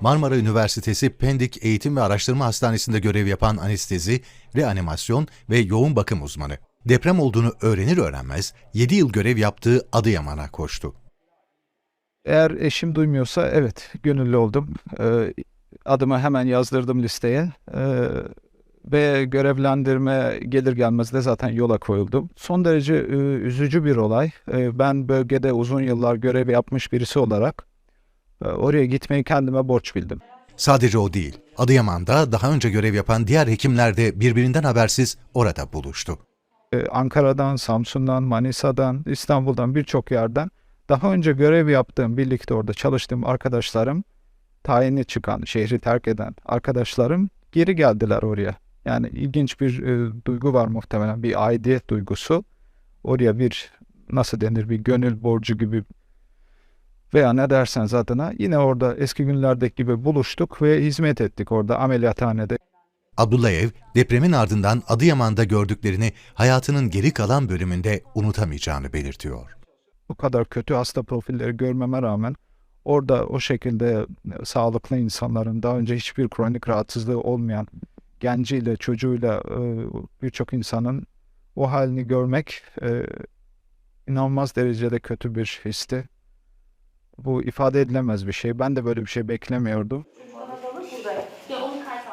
Marmara Üniversitesi Pendik Eğitim ve Araştırma Hastanesi'nde görev yapan anestezi, reanimasyon ve yoğun bakım uzmanı. Deprem olduğunu öğrenir öğrenmez 7 yıl görev yaptığı Adıyaman'a koştu. Eğer eşim duymuyorsa evet gönüllü oldum. Ee, adımı hemen yazdırdım listeye. Ee, ve görevlendirme gelir gelmez de zaten yola koyuldum. Son derece e, üzücü bir olay. Ee, ben bölgede uzun yıllar görev yapmış birisi olarak oraya gitmeyi kendime borç bildim. Sadece o değil, Adıyaman'da daha önce görev yapan diğer hekimler de birbirinden habersiz orada buluştu. Ee, Ankara'dan, Samsun'dan, Manisa'dan, İstanbul'dan birçok yerden daha önce görev yaptığım, birlikte orada çalıştığım arkadaşlarım, tayini çıkan, şehri terk eden arkadaşlarım geri geldiler oraya. Yani ilginç bir e, duygu var muhtemelen, bir aidiyet duygusu. Oraya bir, nasıl denir, bir gönül borcu gibi veya ne derseniz adına yine orada eski günlerdeki gibi buluştuk ve hizmet ettik orada ameliyathanede. Abdullayev, depremin ardından Adıyaman'da gördüklerini hayatının geri kalan bölümünde unutamayacağını belirtiyor. bu kadar kötü hasta profilleri görmeme rağmen orada o şekilde e, sağlıklı insanların daha önce hiçbir kronik rahatsızlığı olmayan genciyle çocuğuyla e, birçok insanın o halini görmek e, inanılmaz derecede kötü bir histi bu ifade edilemez bir şey. Ben de böyle bir şey beklemiyordum. Bana da burada. Ya onu kaç